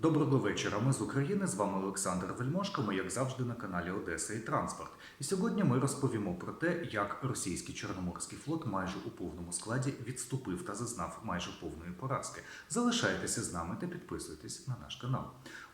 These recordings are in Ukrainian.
Доброго вечора. Ми з України. З вами Олександр Вельмошко. Ми, як завжди, на каналі Одеса і Транспорт. І сьогодні ми розповімо про те, як російський Чорноморський флот майже у повному складі відступив та зазнав майже повної поразки. Залишайтеся з нами та підписуйтесь на наш канал.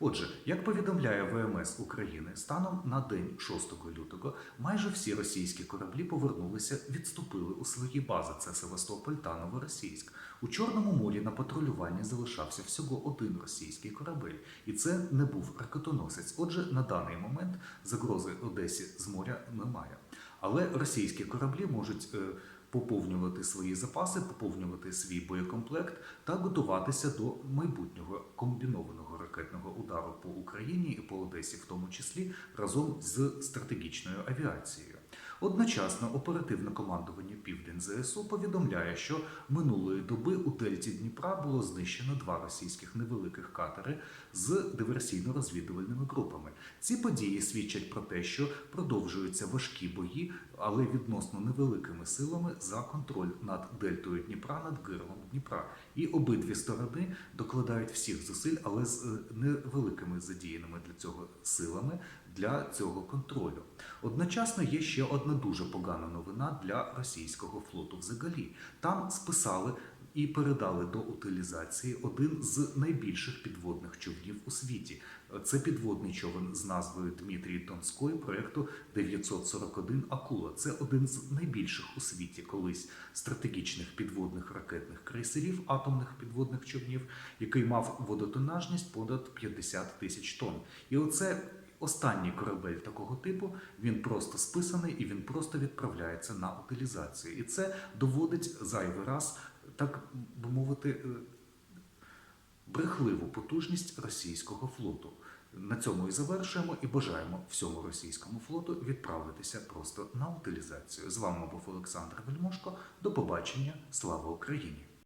Отже, як повідомляє ВМС України, станом на день 6 лютого майже всі російські кораблі повернулися, відступили у свої бази. Це Севастополь та Новоросійськ. У Чорному морі на патрулюванні залишався всього один російський корабель, і це не був ракетоносець. Отже, на даний момент загрози Одесі з моря немає. Але російські кораблі можуть е, поповнювати свої запаси, поповнювати свій боєкомплект та готуватися до майбутнього комбінованого ракетного удару по Україні і по Одесі, в тому числі разом з стратегічною авіацією. Одночасно оперативне командування Південь ЗСУ повідомляє, що минулої доби у дельті Дніпра було знищено два російських невеликих катери з диверсійно-розвідувальними групами. Ці події свідчать про те, що продовжуються важкі бої, але відносно невеликими силами за контроль над дельтою Дніпра, над гирлом Дніпра. І обидві сторони докладають всіх зусиль, але з е, невеликими задіяними для цього силами для цього контролю. Одночасно є ще одна дуже погана новина для російського флоту. Взагалі там списали і передали до утилізації один з найбільших підводних човнів у світі. Це підводний човен з назвою Дмитрій Донської проєкту 941 Акула. Це один з найбільших у світі колись стратегічних підводних ракетних крейсерів, атомних підводних човнів, який мав водотонажність понад 50 тисяч тонн. І оце Останній корабель такого типу він просто списаний і він просто відправляється на утилізацію. І це доводить зайвий раз, так би мовити, е, брехливу потужність російського флоту. На цьому і завершуємо і бажаємо всьому російському флоту відправитися просто на утилізацію. З вами був Олександр Вельмошко. До побачення. Слава Україні!